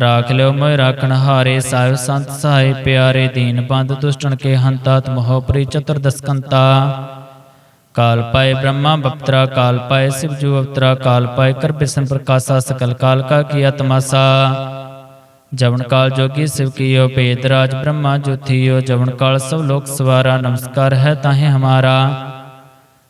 ਰਾਖ ਲਿਓ ਮੋਇ ਰਾਖਣ ਹਾਰੇ ਸਾਹਿਬ ਸੰਤ ਸਹਾਇ ਪਿਆਰੇ ਦੀਨ ਬੰਦ ਦੁਸ਼ਟਣ ਕੇ ਹੰਤਾ ਤਮਹੁ ਪ੍ਰੀ ਚਤੁਰਦਸਕੰਤਾ ਕਾਲ ਪਾਏ ਬ੍ਰਹਮਾ ਬਪਤਰਾ, ਕਾਲ ਪਾਏ ਸਿਵ ਜੂ ਅਵਤਰਾ, ਕਾਲ ਪਾਏ ਕਰ ਬਿਸਨ ਸਕਲ ਕਾਲ ਕਾ ਕੀਆ ਤਮਾਸਾ ਜਵਨ ਕਾਲ ਜੋਗੀ ਸਿਵ ਕੀਓ, ਭੇਦ ਰਾਜ ਬ੍ਰਹਮਾ ਜੋਥੀਓ, ਜਵਨ ਕਾਲ ਸਭ ਲੋਕ ਸਵਾਰਾ, ਨਮਸਕਾਰ ਹੈ ਤਾਹੇ ਹਮਾਰਾ।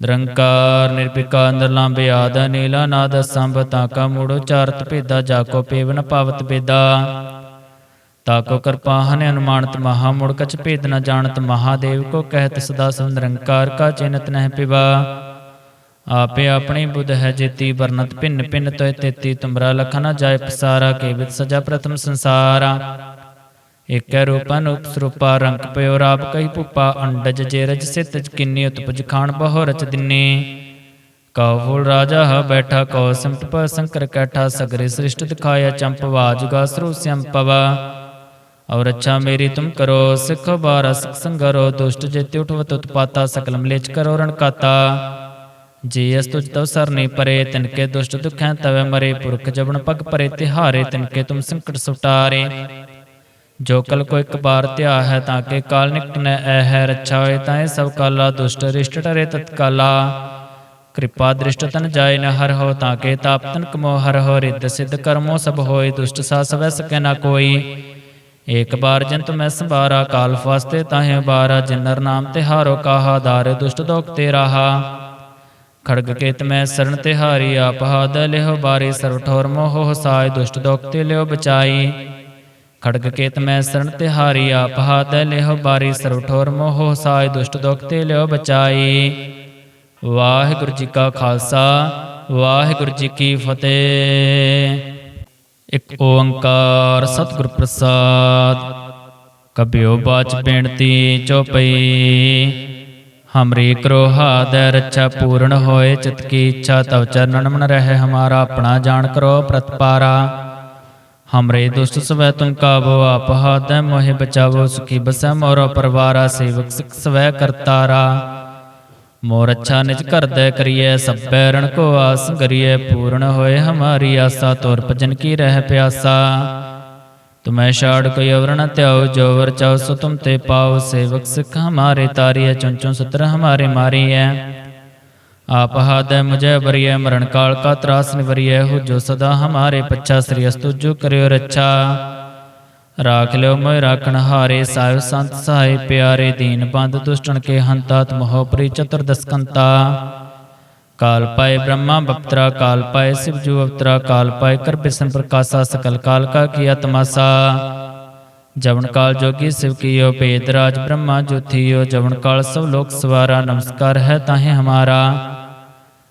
ਨਿਰੰਕਾਰ, ਨਿਰਭਿਕਾਰ ਨਿਰਲੰਭ ਆਦ ਨੀਲਾ ਨਾਦ ਸੰਭ ਤਾਕਾ ਮੂੜ ਉਚਾਰਤ ਭੇਦਾ ਜਾਕੋ ਪੇਵਨ, ਪਾਵਤ ਬੇਦਾ ਤਾਕੋ ਕਿਰਪਾ ਅਨੁਮਾਨਤ ਮਹਾ ਮੁੜ, ਕਛ ਭੇਦ ਨ ਜਾਣਤ ਮਹਾਦੇਵ ਕੋ ਕਹਿਤ ਸਦਾ ਸੰ ਨਿਰੰਕਾਰ, ਕਾ ਚਿਨਤ ਨਹਿ ਪਿਵਾ। ਆਪੇ ਆਪਣੀ ਬੁੱਧ ਹੈ ਜੇਤੀ ਵਰਨਤ ਭਿੰਨ ਭਿੰਨ ਤੋਇ ਤੇਤੀ, ਤੁਮਰਾ ਲਖਨ ਜਾਇ ਪਸਾਰਾ, ਕੇਵਿਤ ਸਜਾ ਪ੍ਰਥਮ ਸੰਸਾਰਾ। ਏਕੈ ਰੂਪਨ ਉਪਸਰੂਪਾ ਰੰਗ ਪਇਓ ਰਾਪ ਕਈ ਭੂਪਾ ਅੰਡਜ ਜੇ ਰਜ ਸਿਤ ਕਿੰਨੀ ਉਤਪਜ ਖਾਨ ਬਹੁ ਰਚ ਦਿਨੇ। ਕਉ ਰਾਜਾ ਹ ਬੈਠਾ, ਕਉ ਸੰਤ ਸੰਕਰ ਕੈਠਾ, ਸਗਰੇ ਸ੍ਰਿਸ਼ਟ ਦਿਖਾਇਆ, ਚੰਪ ਵਾਜੁਗਾ ਸਰੂ ਸੰਪਵਾ ਔਰ ਅੱਛਾ ਮੇਰੀ ਤੁਮ ਕਰੋ, ਸਿੱਖ ਬਾਰਾ ਸੰਗਰੋ, ਦੁਸ਼ਟ ਜਿਤਿ ਉਠਵਤ ਉਤਪਾਤਾ ਸਕਲ ਮਲੇਚ ਕਰੋ ਰਣਕਾਤਾ ਜੇ ਜੀ ਅਸ ਤੁਜ ਤਵ ਸਰਨੇ ਪਰੇ ਤਿਨਕੇ ਦੁਸ਼ਟ ਦੁਖੈ ਤਵੇ ਮਰੇ, ਪੁਰਖ ਜਬਨ ਪਗ ਪਰੇ ਤਿਹਾਰੇ ਤਿਨਕੇ ਤੁਮ ਸੰਕਟ ਸੁਟਾਰੇ। ਜੋ ਕਲ ਕੋ ਇੱਕ ਬਾਰ ਧਿਆ ਹੈ ਤਾਂ ਕੇ ਕਾਲ ਨਿਕਟ ਨ ਐ ਹੈ, ਰੱਛਾ ਹੋਏ ਤਾਂ ਇਹ ਸਭ ਕਾਲਾ, ਦੁਸ਼ਟ ਰਿਸ਼ਟ ਟਰੇ ਤਤਕਾਲਾ। ਕਿਰਪਾ ਦ੍ਰਿਸ਼ਟ ਤਨ ਜਾਏ ਨ ਹਰ ਹੋ ਤਾਂ ਕੇ ਤਾਪ ਤਨ ਕਮੋ ਹਰ ਹੋ, ਰਿੱਧ ਸਿੱਧ ਕਰਮੋ ਸਭ ਹੋਏ, ਦੁਸ਼ਟ ਸਾ ਸਵੈ ਸਕੈ ਨਾ ਕੋਈ। ਏਕ ਬਾਰ ਜੰਤ ਮੈਂ ਸੰਭਾਰਾ, ਕਾਲ ਫਾਸਤੇ ਤਾਹੇ ਬਾਰਾ ਜਿਨਰ ਨਾਮ ਤਿਹਾਰੋ ਕਾਹਾ, ਦਾਰ ਦੁਸ਼ਟ ਦੋਖ ਤੇ ਰਾਹਾ। ਖੜਗ ਕੇਤ ਮੈਂ ਸਰਨ ਤਿਹਾਰੀ ਆਪ ਹਾਦ ਲਿਹੁ ਬਾਰੀ, ਸਰਵ ਠੋਰ ਮੋਹ ਸਾਇ ਦੁਸ਼ਟ ਦੋਖ ਤੇ ਲਿਓ ਬਚਾਈ। ਖੜਗ ਕੇਤ ਮੈਂ ਸਰਣ ਤਿਹਾਰੀ ਆਪ ਹਾਦ ਲਿਹੁ ਬਾਰੀ ਸਰਵ ਠੋਰ ਮੋਹ ਸਾਇ ਦੁਸ਼ਟ ਦੋਖ ਤੇ ਲਿਓ ਬਚਾਈ। ਵਾਹਿਗੁਰੂ ਜੀ ਕਾ ਖਾਲਸਾ, ਵਾਹਿਗੁਰੂ ਜੀ ਕੀ ਫਤਿਹ। ਇੱਕ ਓੰਕਾਰ ਸਤਿਗੁਰ ਪ੍ਰਸਾਦ ਕਬਿਓ ਬਾਚ ਬੇਨਤੀ ਚੋਪਈ। ਹਮਰੀ ਕਰੋ ਹਾਦੈ ਰੱਛਾ ਪੂਰਨ ਹੋਏ, ਚਿਤ ਕੀ ਇੱਛਾ ਤਵ ਚਰਨਨ ਮਨ ਰਹਿ, ਹਮਾਰਾ ਆਪਣਾ ਜਾਣ ਕਰੋ ਪ੍ਰਤਪਾਰਾ। ਹਮਰੇ ਦੁਸ਼ਟ ਸਵੈ ਤੁਮ ਕਾਬੋ ਆਪ ਹਾਦੈ ਮੋਹਿ ਬਚਾਵੋ ਸੁਖੀ ਬਸੈ ਮੋਰੋ ਪਰਵਾਰਾ ਸੇਵਕ ਸਿਖ ਸਵੈ ਕਰਤਾਰਾ ਮੋਰ ਅੱਛਾ ਨਿਜ ਕਰਦੈ ਕਰੀਐ ਸਭੈ ਰਣ ਕੋ ਆਸ ਕਰੀਐ ਪੂਰਨ ਹੋਏ ਹਮਾਰੀ ਆਸਾ ਤੋਰ ਭਜਨ ਕੀ ਰਹਿ ਪਿਆਸਾ ਤੁਮੈ ਛਾੜ ਕੋਈ ਅਵਰ ਨ ਧਿਆਓ ਜੋ ਵਰ ਚਾਓ ਸੋ ਤੁਮ ਤੇ ਪਾਓ ਸੇਵਕ ਸਿਖ ਹਮਾਰੇ ਤਾਰੀਐ ਚੁੰਚੁ ਸਤਰ ਹਮਾਰੇ ਮਾਰੀਐ ਆਪ ਹਾਦੈ ਮੁਝੈ ਬਰੀਐ ਮਰਨ ਕਾਲ ਕਾ ਤਰਾਸ ਨਿਵਰੀਐ ਹੋ ਜੋ ਸਦਾ ਹਮਾਰੇ ਪੱਛਾ ਸ੍ਰੀ ਅਸਤੁ ਜੋ ਕਰਿਓ ਰੱਛਾ ਰਾਖ ਲਿਓ ਮੋਇ ਰਾਖਣ ਹਾਰੇ ਸਾਹਿਬ ਸੰਤ ਸਹਾਇ ਪਿਆਰੇ ਦੀਨ ਬੰਦ ਦੁਸ਼ਟਣ ਕੇ ਹੰਤਾ ਤਮਹੁ ਪ੍ਰੀ ਚਤੁਰਦਸਕੰਤਾ ਕਾਲ ਪਾਏ ਬ੍ਰਹਮਾ ਬਪਤਰਾ ਕਾਲ ਪਾਏ ਸਿਵ ਜੂ ਅਵਤਰਾ ਕਾਲ ਪਾਏ ਕਰ ਬਿਸਨ ਪ੍ਰਕਾਸ਼ਾ ਸਕਲ ਕਾਲ ਕਾ ਕੀਆ ਤਮਾਸਾ ਜਵਨ ਕਾਲ ਜੋਗੀ ਸਿਵ ਕੀਓ ਭੇਦ ਰਾਜ ਬ੍ਰਹਮਾ ਜੋਥੀਓ ਜਵਨ ਕਾਲ ਸਭ ਲੋਕ ਸਵਾਰਾ ਨਮਸਕਾਰ ਹੈ ਤਾਹੇ ਹਮਾਰਾ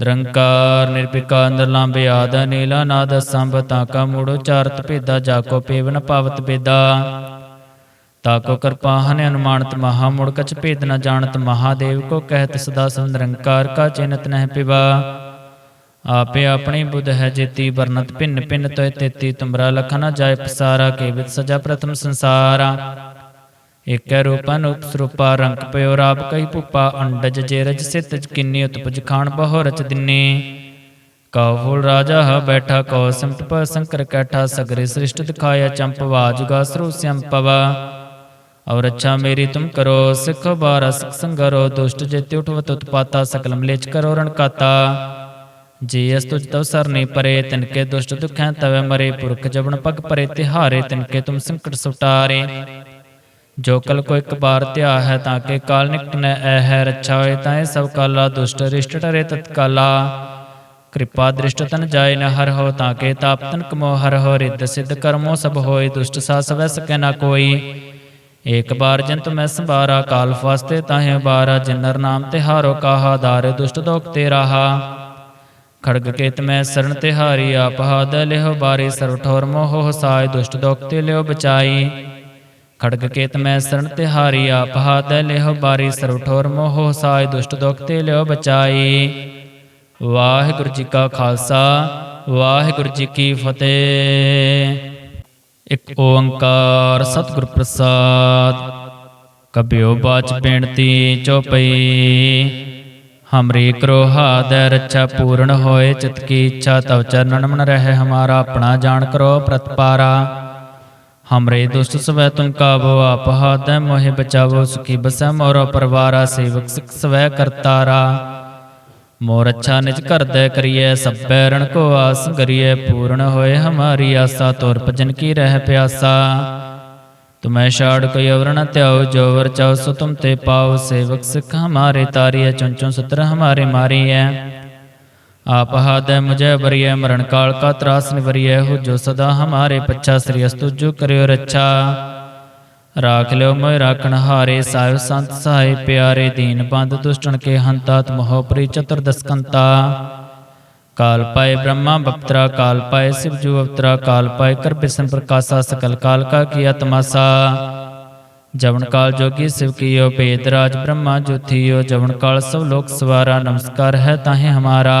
ਨਿਰੰਕਾਰ, ਨਿਰਭਿਕਾਰ ਨਿਰਲੰਭ ਆਦ ਨੀਲਾ ਨਾਦ ਸੰਭ ਤਾਕਾ ਮੂੜ ਉਚਾਰਤ ਭੇਦਾ ਜਾਕੋ ਪੇਵਨ, ਪਾਵਤ ਬੇਦਾ ਤਾਕੋ ਕਿਰਪਾ, ਹਨ ਅਨੁਮਾਨਤ ਮਹਾ ਮੁੜ, ਕਛ ਭੇਦ ਨ ਜਾਣਤ ਮਹਾਦੇਵ, ਕੋ ਕਹਿਤ ਸਦਾ ਸੰ ਨਿਰੰਕਾਰ, ਕਾ ਚਿਨਤ ਨਹਿ ਪਿਵਾ। ਆਪੇ ਆਪਣੀ ਬੁੱਧ ਹੈ ਜੇਤੀ ਵਰਨਤ ਭਿੰਨ ਭਿੰਨ ਤੋਇ ਤੇਤੀ, ਤੁਮਰਾ ਲਖਨ ਜਾਇ ਪਸਾਰਾ, ਕੇਵਿਤ ਸਜਾ ਪ੍ਰਥਮ ਸੰਸਾਰਾ। ਏਕੈ ਰੂਪਨ ਉਪਸਰੂਪਾ ਰੰਗ ਪਇਓ ਰਾਬ ਕਈ ਭੂਪਾ, ਅੰਡਜ ਜੇ ਰਜ ਸਿਤ ਕਿੰਨੀ ਉਤਪਜ ਖਾਨ ਬਹੁ ਰਚ ਦਿਨੇ। ਕਉ ਰਾਜਾ ਹ ਬੈਠਾ, ਕਉ ਸੰਤ ਸੰਕਰ ਕੈਠਾ, ਸਗਰੇ ਸ੍ਰਿਸ਼ਟ ਦਿਖਾਇਆ ਚੰਪਵਾ ਜੁਗਾ ਸਰੂ ਸੰਪਵਾ ਔਰ ਅੱਛਾ ਮੇਰੀ ਤੁਮ ਕਰੋ, ਸਿੱਖ ਬਾਰਾ ਸੰਗਰੋ, ਦੁਸ਼ਟ ਜੇ ਉਠਵਤ ਉਤਪਾਤਾ ਸਕਲ ਮਲੇਚ ਕਰੋ ਰਣਕਾਤਾ ਜੇ ਜੀ ਅਸ ਤੁਜ ਤਵ ਸਰਨੇ ਪਰੇ ਤਿਨਕੇ ਦੁਸ਼ਟ ਦੁਖੈ ਤਵੇ ਮਰੇ, ਪੁਰਖ ਜਬਨ ਪਗ ਪਰੇ, ਤਿਹਾਰੇ ਤਿਨਕੇ ਤੁਮ ਸੰਕਟ ਸੁਟਾਰੇ। ਜੋ ਕਲ ਕੋ ਇੱਕ ਬਾਰ ਧਿਆ ਹੈ ਤਾਂ ਕੇ ਕਾਲ ਨਿਕਟ ਨ ਐ ਹੈ ਰੱਛਾ ਹੋਏ ਤਾਂ ਇਹ ਸਭ ਕਾਲਾ ਦੁਸ਼ਟ ਰਿਸ਼ਟ ਟਰੇ ਤਤਕਾਲਾ। ਕਿਰਪਾ ਦ੍ਰਿਸ਼ਟ ਤਨ ਜਾਏ ਨ ਹਰ ਹੋ ਤਾਂ ਕੇ ਤਾਪ ਕਮੋ ਹਰ ਹੋ ਰਿੱਧ ਸਿੱਧ ਕਰਮੋ ਸਭ ਹੋਏ ਦੁਸ਼ਟ ਸਾ ਸਵੈ ਸਕੈ ਨਾ ਕੋਈ। ਏਕ ਬਾਰ ਜੰਤ ਮੈਂ ਸੰਭਾਰਾ ਕਾਲ ਫਾਸਤੇ ਤਾਹੇ ਬਾਰਾ ਜਿਨਰ ਨਾਮ ਤੇ ਹਾਰੋ ਕਾਹਾ ਦਾਰ ਦੁਸ਼ਟ ਦੋਖ ਤੇ ਰਾਹਾ ਖੜਗ ਕੇਤ ਮੈਂ ਸਰਨ ਤਿਹਾਰੀ ਆਪ ਹਾਦ ਲਿਹੁ ਬਾਰੀ ਸਰਵ ਠੋਰ ਮੋਹ ਹਸਾਇ ਦੁਸ਼ਟ ਦੋਖ ਤੇ ਲਿਓ ਬਚਾਈ। ਖੜਗ ਕੇਤ ਮੈਂ ਸਰਣ ਤਿਹਾਰੀ ਆਪ ਹਾਦ ਲਿਹੁ ਬਾਰੀ ਸਰਵ ਠੋਰ ਮੋਹ ਹਸਾਇ ਦੁਸ਼ਟ ਦੋਖ ਤੇ ਲਿਓ ਬਚਾਈ। ਵਾਹਿਗੁਰੂ ਜੀ ਕਾ ਖਾਲਸਾ, ਵਾਹਿਗੁਰੂ ਜੀ ਕੀ ਫਤਿਹ। ਇੱਕ ਓੰਕਾਰ ਸਤਿਗੁਰ ਪ੍ਰਸਾਦ ਕਬਿਓ ਬਾਚ ਬੇਨਤੀ ਚੋਪਈ। ਹਮਰੀ ਕਰੋ ਹਾਦੈ ਰੱਛਾ ਪੂਰਨ ਹੋਏ, ਚਿਤ ਕੀ ਇੱਛਾ ਤਵ ਚਰਨਨ ਮਨ ਰਹਿ, ਹਮਾਰਾ ਆਪਣਾ ਜਾਣ ਕਰੋ ਪ੍ਰਤਪਾਰਾ। ਹਮਰੇ ਦੁਸ਼ਟ ਸਵੈ ਤੁਮ ਕਾਬੋ ਆਪ ਹਾਦੈ ਮੋਹਿ ਬਚਾਵੋ ਸੁਖੀ ਬਸੈ ਮੋਰੋ ਪਰਵਾਰਾ ਸੇਵਕ ਸਿਖ ਸਵੈ ਕਰਤਾਰਾ ਮੋਰ ਅੱਛਾ ਨਿਜ ਕਰਦੈ ਕਰੀਐ ਸਭੈ ਰਣ ਕੋ ਆਸ ਕਰੀਐ ਪੂਰਨ ਹੋਏ ਹਮਾਰੀ ਆਸਾ ਤੋਰ ਭਜਨ ਕੀ ਰਹਿ ਪਿਆਸਾ ਤੁਮੈ ਛਾੜ ਕੋਈ ਅਵਰ ਨ ਧਿਆਓ ਜੋ ਵਰ ਚਾਓ ਸੋ ਤੁਮ ਤੇ ਪਾਓ ਸੇਵਕ ਸਿਖ ਹਮਾਰੇ ਤਾਰੀਐ ਚੁੰਚੋਂ ਸਤਰ ਹਮਾਰੇ ਮਾਰੀਐ ਆਪ ਹਾਦੈ ਮੁਝੈ ਬਰੀਐ ਮਰਨ ਕਾਲ ਕਾ ਤਰਾਸ ਨਿਵਰੀਐ ਹੋ ਜੋ ਸਦਾ ਹਮਾਰੇ ਪੱਛਾ ਸ੍ਰੀ ਅਸਤੁ ਜੋ ਕਰਿਓ ਰੱਛਾ ਰਾਖ ਲਿਓ ਮੈਂ ਰਾਖਣ ਹਾਰੇ ਸਾਹਿਬ ਸੰਤ ਸਹਾਇ ਪਿਆਰੇ ਦੀਨ ਬੰਦ ਦੁਸ਼ਟਣ ਕੇ ਹੰਤਾ ਤਮਹੁ ਪ੍ਰੀ ਚਤੁਰਦਸਕੰਤਾ ਕਾਲ ਪਾਏ ਬ੍ਰਹਮਾ ਬਪਤਰਾ ਕਾਲ ਪਾਏ ਸਿਵ ਜੂ ਅਵਤਰਾ ਕਾਲ ਪਾਏ ਕਰ ਬਿਸਨ ਪ੍ਰਕਾਸ਼ਾ ਸਕਲ ਕਾਲ ਕਾ ਕੀਆ ਤਮਾਸਾ ਜਵਨ ਕਾਲ ਜੋਗੀ ਸਿਵ ਕੀਓ ਭੇਦ ਰਾਜ ਬ੍ਰਹਮਾ ਜੋਥੀਓ ਜਵਨ ਕਾਲ ਸਭ ਲੋਕ ਸਵਾਰਾ ਨਮਸਕਾਰ ਹੈ ਤਾਹੇ ਹਮਾਰਾ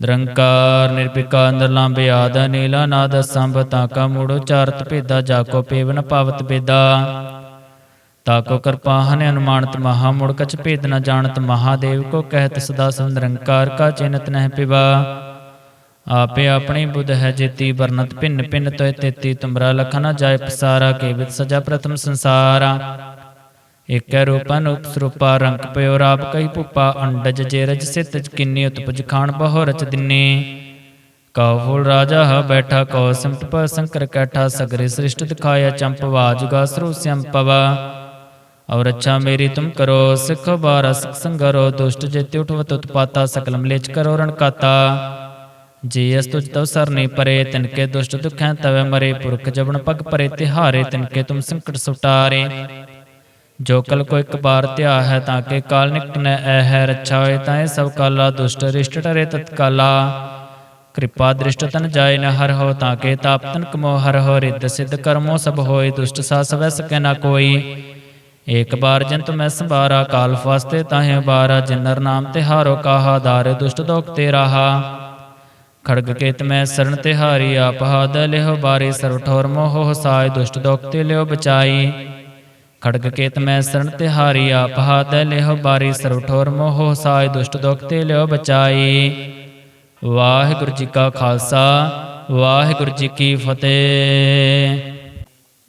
ਨਿਰੰਕਾਰ, ਨਿਰਭਿਕਾਰ ਨਿਰਲੰਭ ਆਦ ਨੀਲਾ ਨਾਦ ਸੰਭ ਤਾਕਾ ਮੂੜ ਉਚਾਰਤ ਭੇਦਾ, ਜਾਕੋ ਪੇਵਨ, ਪਾਵਤ ਬੇਦਾ ਤਾਕੋ ਕਿਰਪਾ ਅਨੁਮਾਨਤ ਮਹਾ ਮੁੜ, ਕਛ ਭੇਦ ਨ ਜਾਣਤ ਮਹਾਦੇਵ ਕੋ ਕਹਿਤ ਸਦਾ ਸੰ ਨਿਰੰਕਾਰ, ਕਾ ਚਿਨਤ ਨਹਿ ਪਿਵਾ। ਆਪੇ ਆਪਣੀ ਬੁੱਧ ਹੈ ਜੇਤੀ ਵਰਨਤ ਭਿੰਨ ਭਿੰਨ ਤੋਇ ਤੇਤੀ, ਤੁਮਰਾ ਲਖਨ ਜਾਇ ਪਸਾਰਾ, ਕੇਵਿਤ ਸਜਾ ਪ੍ਰਥਮ ਸੰਸਾਰਾ। ਏਕੈ ਰੂਪਨ ਉਪਸਰੂਪਾ ਰੰਗ ਪਿਓ ਰਾਪ ਕਈ ਭੁਪਾ ਅੰਡਜ ਜੇ ਰਜ ਸਿਤ ਕਿੰਨੀ ਉਤਪਜ ਖਾਣ ਬਹੁ ਰਚ ਦਿਨੇ। ਕਾਹੂਲ ਰਾਜਾ ਹ ਬੈਠਾ ਕੋ ਸੰਪਪ ਸੰਕਰ ਕੈਠਾ, ਸਗਰੇ ਸ੍ਰਿਸ਼ਟ ਦਿਖਾਇਆ ਚੰਪਵਾ ਜੁਗਾ ਸਰੂ ਸੰਪਵਾ। ਔਰ ਅੱਛਾ ਮੇਰੀ ਤੁਮ ਕਰੋ ਸਿੱਖ ਬਾਰਸ ਸੰਗਰੋ, ਦੁਸ਼ਟ ਜੇ ਜਿਤਿ ਉਠਵਤ ਉਤਪਾਤਾ ਸਕਲ ਲੇਚ ਕਰੋ ਰਣਕਾਤਾ ਜੇ ਅਸ ਤੁਜ ਤਵ ਸਰਨੇ ਪਰੇ ਤਿਨਕੇ ਦੁਸ਼ਟ ਦੁਖੈ ਤਵੇ ਮਰੇ, ਪੁਰਖ ਜਵਨ ਪਗ ਪਰੇ, ਤਿਹਾਰੇ ਤਿਨਕੇ ਤੁਮ ਸੰਕਟ ਸੁਟਾਰੇ। ਜੋ ਕਲ ਕੋ ਇੱਕ ਬਾਰ ਧਿਆ ਹੈ ਤਾਂ ਕੇ ਕਾਲ ਨਿਕਟ ਨ ਐ ਹੈ ਰੱਛਾ ਹੋਏ ਤਾਂ ਇਹ ਸਭ ਕਾਲਾ ਦੁਸ਼ਟ ਰਿਸ਼ਟ ਟਰੇ ਤਤਕਾਲਾ। ਕਿਰਪਾ ਦ੍ਰਿਸ਼ਟ ਤਨ ਜਾਏ ਨ ਹਰ ਹੋ ਤਾਂ ਕੇ ਤਾਪ ਕਮੋ ਹਰ ਹੋ ਰਿੱਧ ਸਿੱਧ ਕਰਮੋ ਸਭ ਹੋਏ ਦੁਸ਼ਟ ਸਾ ਸਵੈ ਸਕੈ ਨਾ ਕੋਈ। ਏਕ ਬਾਰ ਜੰਤ ਮੈਂ ਸੰਭਾਰਾ ਕਾਲ ਫਾਸਤੇ ਤਾਹੇ ਬਾਰਾ ਜਿਨਰ ਨਾਮ ਤਿਹਾਰੋ ਕਾਹਾ ਦਾਰ ਦੁਸ਼ਟ ਦੋਖ ਤੇ ਰਾਹਾ ਖੜਗ ਕੇਤ ਮੈਂ ਸਰਣ ਤਿਹਾਰੀ ਆਪ ਹਾਦ ਲਿਹੁ ਬਾਰੇ ਸਰਵ ਠੋਰ ਮੋਹ ਸਾਇ ਦੁਸ਼ਟ ਦੋਖ ਤੇ ਲਿਓ ਬਚਾਈ। ਖੜਗ ਕੇਤ ਮੈਂ ਸਰਣ ਤਿਹਾਰੀ ਆਪ ਹਾਦ ਲਿਹੁ ਬਾਰੀ ਸਰਵ ਠੋਰ ਮੋਹ ਸਾਇ ਦੁਸ਼ਟ ਦੋਖ ਤੇ ਲਿਓ ਬਚਾਈ। ਵਾਹਿਗੁਰੂ ਜੀ ਕਾ ਖਾਲਸਾ, ਵਾਹਿਗੁਰੂ ਜੀ ਕੀ ਫਤਿਹ।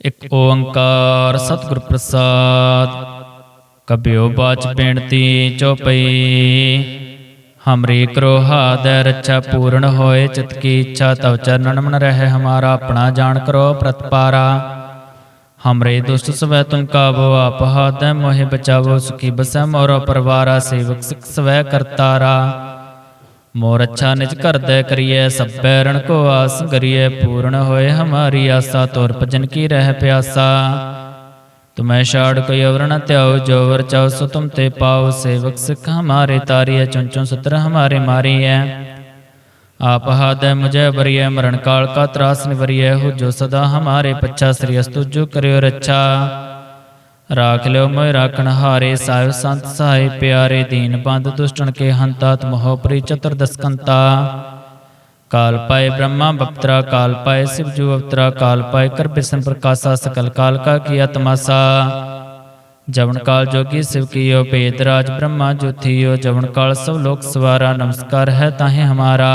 ਇੱਕ ਓੰਕਾਰ ਸਤਿਗੁਰ ਪ੍ਰਸਾਦ ਕਬਿਓ ਬਾਚ ਬੇਨਤੀ ਚੋਪਈ। ਹਮਰੀ ਕਰੋ ਹਾਦੈ ਰੱਛਾ ਪੂਰਨ ਹੋਏ, ਚਿਤ ਕੀ ਇੱਛਾ ਤਵ ਚਰਨਨ ਮਨ ਰਹਿ, ਹਮਾਰਾ ਆਪਣਾ ਜਾਣ ਕਰੋ ਪ੍ਰਤਪਾਰਾ। ਹਮਰੇ ਦੁਸ਼ਟ ਸਵੈ ਤੁਮ ਕਾਬੋ ਆਪ ਹਾਦੈ ਮੋਹਿ ਬਚਾਵੋ ਸੁਖੀ ਬਸੈ ਮੋਰੋ ਪਰਵਾਰਾ ਸੇਵਕ ਸਿਖ ਸਵੈ ਕਰਤਾਰਾ ਮੋਰ ਅੱਛਾ ਨਿਜ ਕਰਦੈ ਕਰੀਐ ਸਭੈ ਰਣ ਕੋ ਆਸ ਕਰੀਐ ਪੂਰਨ ਹੋਏ ਹਮਾਰੀ ਆਸਾ ਤੋਰ ਭਜਨ ਕੀ ਰਹਿ ਪਿਆਸਾ ਤੁਮੈ ਛਾੜ ਕੋਈ ਅਵਰ ਨ ਧਿਆਓ ਜੋ ਵਰ ਚਾਓ ਸੋ ਤੁਮ ਤੇ ਪਾਓ ਸੇਵਕ ਸਿੱਖ ਹਮਾਰੇ ਤਾਰੀਐ ਚੁਨ ਚੁਨ ਸਤਰ ਹਮਾਰੇ ਮਾਰੀਐ ਆਪ ਹਾਦੈ ਮੁਝੈ ਬਰੀਐ ਮਰਨ ਕਾਲ ਕਾ ਤਰਾਸ ਨਿਵਰੀਐ ਹੋ ਜੋ ਸਦਾ ਹਮਾਰੇ ਪੱਛਾ ਸ੍ਰੀ ਅਸਤੁ ਜੋ ਕਰਿਓ ਰੱਛਾ ਰਾਖ ਲਿਓ ਮੋਇ ਰਾਖਣ ਹਾਰੇ ਸਾਹਿਬ ਸੰਤ ਸਹਾਈ ਪਿਆਰੇ ਦੀਨ ਬੰਦ ਦੁਸ਼ਟਣ ਕੇ ਹੰਤਾ ਤਮਹੁ ਪ੍ਰੀ ਚਤੁਰਦਸਕੰਤਾ ਕਾਲ ਪਾਏ ਬ੍ਰਹਮਾ ਬਪਤਰਾ ਕਾਲ ਪਾਏ ਸਿਵ ਜੂ ਅਵਤਰਾ ਕਾਲ ਪਾਏ ਕਰ ਬਿਸਨ ਪ੍ਰਕਾਸ਼ਾ ਸਕਲ ਕਾਲ ਕਾ ਕੀਆ ਤਮਾਸਾ ਜਵਨ ਕਾਲ ਜੋਗੀ ਸਿਵ ਕੀਓ ਭੇਦ ਰਾਜ ਬ੍ਰਹਮਾ ਜੋਥੀਓ ਜਵਨ ਕਾਲ ਸਭ ਲੋਕ ਸਵਾਰਾ ਨਮਸਕਾਰ ਹੈ ਤਾਹੇ ਹਮਾਰਾ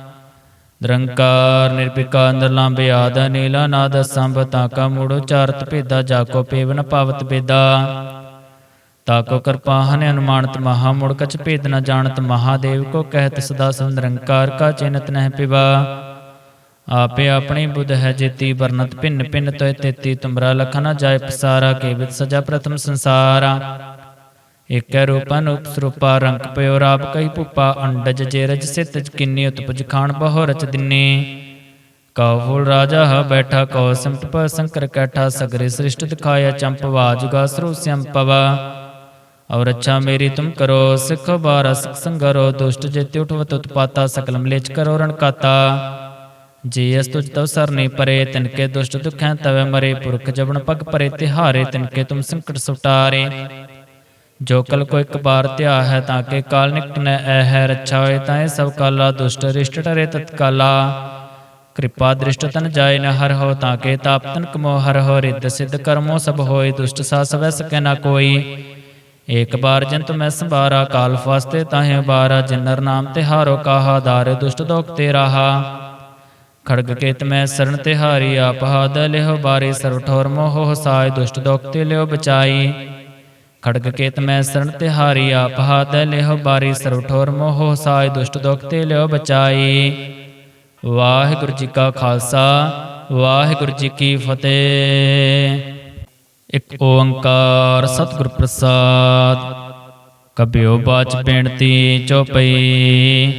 ਨਿਰੰਕਾਰ, ਨਿਰਭਿਕਾਰ ਨਿਰਲੰਭ ਆਦ ਨੀਲਾ ਨਾਦ ਸੰਭ ਤਾਕਾ ਮੂੜ ਉਚਾਰਤ ਭੇਦਾ, ਜਾਕੋ ਪੇਵਨ, ਪਾਵਤ ਬੇਦਾ ਤਾਕੋ ਕਿਰਪਾ ਅਨੁਮਾਨਤ ਮਹਾ ਮੁੜ, ਕਛ ਭੇਦ ਨ ਜਾਣਤ ਮਹਾਦੇਵ, ਕੋ ਕਹਿਤ ਸਦਾ ਸੰ ਨਿਰੰਕਾਰ, ਕਾ ਚਿਨਤ ਨਹਿ ਪਿਵਾ। ਆਪੇ ਆਪਣੀ ਬੁੱਧ ਹੈ ਜੇਤੀ ਵਰਨਤ ਭਿੰਨ ਭਿੰਨ ਤੋਇ ਤੇਤੀ, ਤੁਮਰਾ ਲਖਨ ਜਾਇ ਪਸਾਰਾ, ਕੇਵਿਤ ਸਜਾ ਪ੍ਰਥਮ ਸੰਸਾਰਾ। ਏਕੈ ਰੂਪਨ ਉਪਸਰੂਪਾ ਰੰਗ ਪਇਓ ਰਾਪ ਕਈ ਭੂਪਾ ਅੰਡਜ ਜੇਰਜ ਸਿਤਜ ਕਿੰਨੀ ਉਤਪਜ ਖਾਨ ਬਹੁ ਰਚ ਦਿਨੇ। ਕਉ ਰਾਜਾ ਹ ਬੈਠਾ, ਕਉ ਸੰਤ ਸੰਕਰ ਕੈਠਾ, ਸਗਰੇ ਸ੍ਰਿਸ਼ਟ ਦਿਖਾਇਆ ਚੰਪ ਵਾਜੁਗਾ ਸਰੂਪ ਸੰਪਵਾ। ਔਰ ਅੱਛਾ ਮੇਰੀ ਤੁਮ ਕਰੋ ਸਿਖ ਬਾਰ ਸੰਗਰੋ, ਦੁਸ਼ਟ ਜਿਤੇ ਉਠਵਤ ਉਤਪਾਤਾ ਸਕਲ ਮਲੇਚ ਕਰੋ ਰਣਕਾਤਾ ਜੇ ਅਸ ਤੁਜ ਤਵ ਸਰਨੀ ਪਰੇ ਤਿਨਕੇ ਦੁਸ਼ਟ ਦੁਖੈ ਤਵੇ ਮਰੇ, ਪੁਰਖ ਜਬਨ ਪਗ ਪਰੇ, ਤਿਹਾਰੇ ਤਿਨਕੇ ਤੁਮ ਸੰਕਟ ਸੁਟਾਰੇ। ਜੋ ਕਲ ਕੋ ਇੱਕ ਬਾਰ ਧਿਆ ਹੈ ਤਾਂ ਕੇ ਕਾਲ ਨਿਕਟ ਨ ਐ ਹੈ ਰੱਛਾ ਹੋਏ ਤਾਂ ਇਹ ਸਭ ਕਾਲਾ ਦੁਸ਼ਟ ਰਿਸ਼ਟ ਟਰੇ ਤਤਕਾਲਾ। ਕਿਰਪਾ ਦ੍ਰਿਸ਼ਟ ਤਨ ਜਾਏ ਨ ਹਰ ਹੋ ਤਾਂ ਕੇ ਤਾਪ ਕਮੋ ਹਰ ਹੋ ਰਿੱਧ ਸਿੱਧ ਕਰਮੋ ਸਭ ਹੋਏ ਦੁਸ਼ਟ ਸਾ ਸਵੈ ਸਕੈ ਨਾ ਕੋਈ। ਏਕ ਬਾਰ ਜੰਤ ਮੈਂ ਸੰਭਾਰਾ ਕਾਲ ਫਾਸਤੇ ਤਾਹੇ ਬਾਰਾ ਜਿਨਰ ਨਾਮ ਤਿਹਾਰੋ ਕਾਹਾ ਦਾਰ ਦੁਸ਼ਟ ਦੋਖ ਤੇ ਰਾਹਾ। ਖੜਗ ਕੇਤ ਮੈਂ ਸਰਨ ਤਿਹਾਰੀ ਆਪਹਾ ਹਾਦ ਲਿਹੁ ਬਾਰੇ ਸਰਵ ਠੋਰ ਮੋਹ ਸਾਇ ਦੁਸ਼ਟ ਦੋਖ ਤੇ ਲਿਓ ਬਚਾਈ। ਖੜਗ ਕੇਤ ਮੈਂ ਸਰਣ ਤਿਹਾਰੀ ਆਪ ਹਾਦ ਲਿਹੁ ਬਾਰੀ ਸਰਵ ਠੋਰ ਮੋਹ ਸਾਇ ਦੁਸ਼ਟ ਦੋਖ ਤੇ ਲਿਓ ਬਚਾਈ। ਵਾਹਿਗੁਰੂ ਜੀ ਕਾ ਖਾਲਸਾ, ਵਾਹਿਗੁਰੂ ਜੀ ਕੀ ਫਤਿਹ। ਇੱਕ ਓੰਕਾਰ ਸਤਿਗੁਰ ਪ੍ਰਸਾਦ ਕਬਿਓ ਬਾਚ ਬੇਨਤੀ ਚੋਪਈ।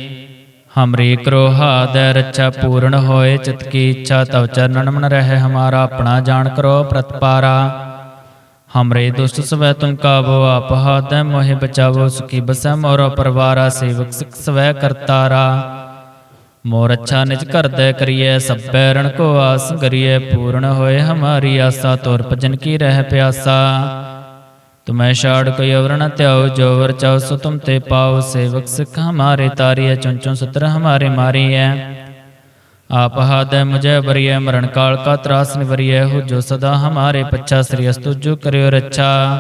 ਹਮਰੀ ਕਰੋ ਹਾਦੈ ਰੱਛਾ ਪੂਰਨ ਹੋਏ, ਚਿਤ ਕੀ ਇੱਛਾ ਤਵ ਚਰਨਨ ਮਨ ਰਹਿ, ਹਮਾਰਾ ਆਪਣਾ ਜਾਣ ਕਰੋ ਪ੍ਰਤਪਾਰਾ। ਹਮਰੇ ਦੁਸ਼ਟ ਸਵੈ ਤੁਮ ਕਾਬੋ ਆਪ ਹਾਦੈ ਮੋਹਿ ਬਚਾਵੋ ਸੁਖੀ ਬਸੈ ਮੋਰੋ ਪਰਵਾਰਾ ਸੇਵਕ ਸਿਖ ਸਵੈ ਕਰਤਾਰਾ ਮੋਰ ਅੱਛਾ ਨਿਜ ਕਰਦੈ ਕਰੀਐ ਸਭੈ ਰਣ ਕੋ ਆਸ ਕਰੀਐ ਪੂਰਨ ਹੋਏ ਹਮਾਰੀ ਆਸਾ ਤੁਰ ਭਜਨ ਕੀ ਰਹਿ ਪਿਆਸਾ ਤੁਮੈ ਛਾੜ ਕੋਈ ਅਵਰ ਨ ਧਿਆਓ ਜੋ ਵਰ ਚਾਓ ਸੋ ਤੁਮ ਤੇ ਪਾਓ ਸੇਵਕ ਸਿੱਖ ਹਮਾਰੇ ਤਾਰੀਐ ਚੁਨ ਚੁਨ ਸਤਰ ਹਮਾਰੇ ਮਾਰੀਐ ਆਪ ਹਾਦੈ ਮੁਝੈ ਬਰੀਐ ਮਰਨ ਕਾਲ ਕਾ ਤਰਾਸ ਨਿਵਰੀਐ ਹੋ ਜੋ ਸਦਾ ਹਮਾਰੇ ਪੱਛਾ ਸ੍ਰੀ ਅਸਤੁ ਜੋ ਕਰਿਓ ਰੱਛਾ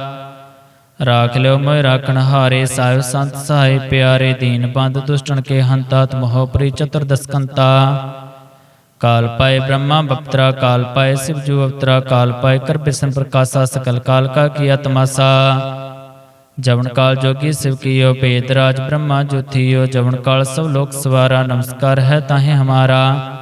ਰਾਖ ਲਿਓ ਮੈਂ ਰਾਖਣ ਹਾਰੇ ਸਾਹਿਬ ਸੰਤ ਸਹਾਇ ਪਿਆਰੇ ਦੀਨ ਬੰਦ ਦੁਸ਼ਟਣ ਕੇ ਹੰਤਾ ਤਮਹੁ ਪ੍ਰੀ ਚਤੁਰਦਸਕੰਤਾ ਕਾਲ ਪਾਏ ਬ੍ਰਹਮਾ ਬਪਤਰਾ ਕਾਲ ਪਾਏ ਸਿਵ ਜੂ ਅਵਤਰਾ ਕਾਲ ਪਾਏ ਕਰ ਬਿਸਨ ਪ੍ਰਕਾਸ਼ਾ ਸਕਲ ਕਾਲ ਕਾ ਕੀਆ ਤਮਾਸਾ ਜਵਨ ਕਾਲ ਜੋਗੀ ਸਿਵ ਕੀਓ ਭੇਦ ਰਾਜ ਬ੍ਰਹਮਾ ਜੋਥੀਓ ਜਵਨ ਕਾਲ ਸਭ ਲੋਕ ਸਵਾਰਾ ਨਮਸਕਾਰ ਹੈ ਤਾਹੇ ਹਮਾਰਾ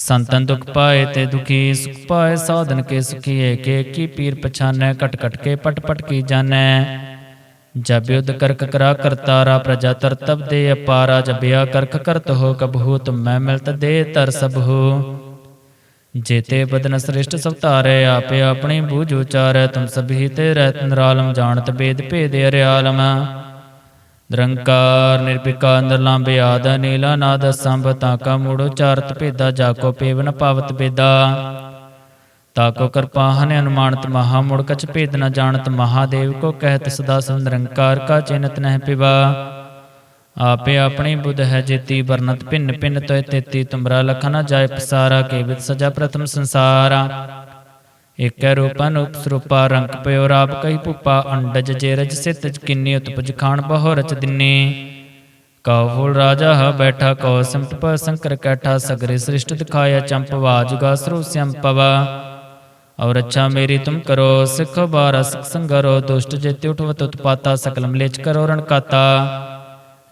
ਸੰਤਨ ਦੁਖ ਪਾਏ ਤੇ ਦੁਖੀ ਸੁਖ ਪਾਏ, ਸਾਧਨ ਕੇ ਸੁਖੀ ਏਕੇ ਕੀ ਪੀਰ ਪਛਾਨੈ ਕਟ ਕਟ ਕੇ ਪਟ ਪਟ ਕੀ ਜਾਣੈ। ਜਬ ਯੁਧ ਕਰਕ ਕਰਾ ਕਰਤਾਰਾ ਪ੍ਰਜਾ ਤਰਤਬ ਦੇ ਅਪਾਰਾ ਜਬਿਆ ਕਰਕ ਕਰਤ ਹੋ ਕਬਹੂ ਤੁਮ ਮੈਂ ਮਿਲਤ ਦੇ ਤਰ ਸਭੂ ਜੇਤੇ ਬਦਨ ਸ੍ਰਿਸ਼ਟ ਸਭ ਧਾਰੇ, ਆਪੇ ਆਪਣੀ ਬੂਝ ਉਚਾਰੈ, ਤੁਮ ਸਭੀ ਤੇ ਰਹਿਤ ਨਿਰਾਲਮ, ਜਾਣਤ ਬੇਦ ਭੇਦ ਅਰਿਆਲਮ। ਨਿਰੰਕਾਰ, ਨਿਰਭਿਕਾਰ ਨਿਰਲੰਭ ਆਦ ਨੀਲਾ ਨਾਦ ਸੰਭ ਤਾਕਾ ਮੂੜ ਉਚਾਰਤ ਭੇਦਾ ਜਾਕੋ ਪੇਵਨ, ਪਾਵਤ ਬੇਦਾ ਤਾਕੋ ਕਿਰਪਾ, ਹਨ ਅਨੁਮਾਨਤ ਮਹਾ ਮੁੜ, ਕਛ ਭੇਦ ਨ ਜਾਣਤ ਮਹਾਦੇਵ, ਕੋ ਕਹਿਤ ਸਦਾ ਸੰ ਨਿਰੰਕਾਰ, ਕਾ ਚਿਨਤ ਨਹਿ ਪਿਵਾ। ਆਪੇ ਆਪਣੀ ਬੁੱਧ ਹੈ ਜੇਤੀ ਵਰਨਤ ਭਿੰਨ ਭਿੰਨ ਤੋਇ ਤੇਤੀ, ਤੁਮਰਾ ਲਖਨ ਜਾਇ ਪਸਾਰਾ ਕੇਵਿਤ ਸਜਾ ਪ੍ਰਥਮ ਸੰਸਾਰਾ। ਏਕੈ ਰੂਪਨ ਉਪਸਰੂਪਾ ਰੰਗ ਪਇਓ ਰਾਪ ਕਈ ਭੂਪਾ ਅੰਡਜ ਜੇਰਜ ਸਿਤਜ ਕਿੰਨੀ ਉਤਪਜ ਖਾਨ ਬਹੁ ਰਚ ਦਿਨੇ। ਕਉ ਰਾਜਾ ਹ ਬੈਠਾ, ਕਉ ਸੰਤ ਸੰਕਰ ਕੈਠਾ, ਸਗਰੇ ਸ੍ਰਿਸ਼ਟ ਦਿਖਾਇਆ ਚੰਪ ਵਾਜੁਗਾ ਸਰੂਪ ਸੰਪਵਾ ਔਰ ਅੱਛਾ ਮੇਰੀ ਤੁਮ ਕਰੋ, ਸਿੱਖ ਬਾਰਾ ਸੰਗਰੋ, ਦੁਸ਼ਟ ਜਿਤਿ ਉਠਵਤ ਉਤਪਾਤਾ, ਸਕਲਮ ਮਲੇਚ ਕਰੋ ਰਣਕਾਤਾ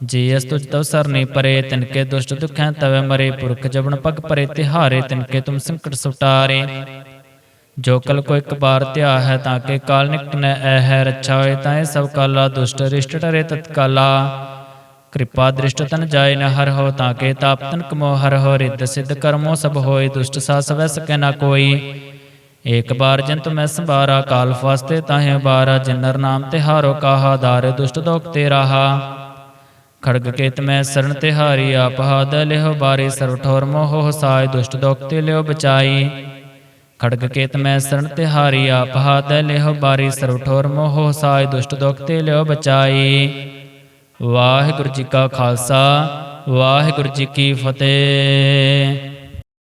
ਜੇ ਜੀ ਅਸ ਤੁਜ ਤਵ ਸਰਨੇ ਪਰੇ ਤਿਨਕੇ ਦੁਸ਼ਟ ਦੁਖੈ ਤਵੇ ਮਰੇ, ਪੁਰਖ ਜਬਨ ਪਗ ਪਰੇ, ਤਿਹਾਰੇ ਤਿਨਕੇ ਤੁਮ ਸੰਕਟ ਸੁਟਾਰੇ। ਜੋ ਕਲ ਕੋ ਇੱਕ ਬਾਰ ਧਿਆ ਹੈ ਤਾਂ ਕੇ ਕਾਲ ਨਿਕਟ ਨ ਐ ਹੈ ਰੱਛਾ ਹੋਏ ਤਾਂ ਇਹ ਸਭ ਕਾਲਾ ਦੁਸ਼ਟ ਰਿਸ਼ਟ ਟਰੇ ਤਤਕਾਲਾ। ਕਿਰਪਾ ਦ੍ਰਿਸ਼ਟ ਤਨ ਜਾਏ ਨ ਹਰ ਹੋ ਤਾਂ ਕੇ ਤਾਪ ਕਮੋ ਹਰ ਹੋ ਰਿੱਧ ਸਿੱਧ ਕਰਮੋ ਸਭ ਹੋਏ ਦੁਸ਼ਟ ਸਾ ਸਵੈ ਸਕੈ ਨ ਕੋਈ। ਏਕ ਬਾਰ ਜੰਤ ਮੈਂ ਸੰਭਾਰਾ ਕਾਲ ਫਾਸਤੇ ਤਾਹੇ ਬਾਰਾ ਜਿਨਰ ਨਾਮ ਤਿਹਾਰੋ ਕਾਹਾ ਦਾਰ ਦੁਸ਼ਟ ਦੋਖ ਤੇ ਰਾਹਾ। ਖੜਗ ਕੇਤ ਮੈਂ ਸਰਨ ਤਿਹਾਰੀ ਆਪ ਹਾਦ ਲਿਹੁ ਬਾਰੇ ਸਰਵ ਠੋਰ ਮੋਹ ਸਾਇ ਦੁਸ਼ਟ ਦੋਖ ਤੇ ਲਿਓ ਬਚਾਈ। ਖੜਗ ਕੇਤ ਮੈਂ ਸਰਣ ਤਿਹਾਰੀ ਆਪ ਹਾਦ ਲਿਹੁ ਬਾਰੀ ਸਰਵ ਠੋਰ ਮੋਹ ਸਾਇ ਦੁਸ਼ਟ ਦੋਖ ਤੇ ਲਿਓ ਬਚਾਈ। ਵਾਹਿਗੁਰੂ ਜੀ ਕਾ ਖਾਲਸਾ, ਵਾਹਿਗੁਰੂ ਜੀ ਕੀ ਫਤਿਹ।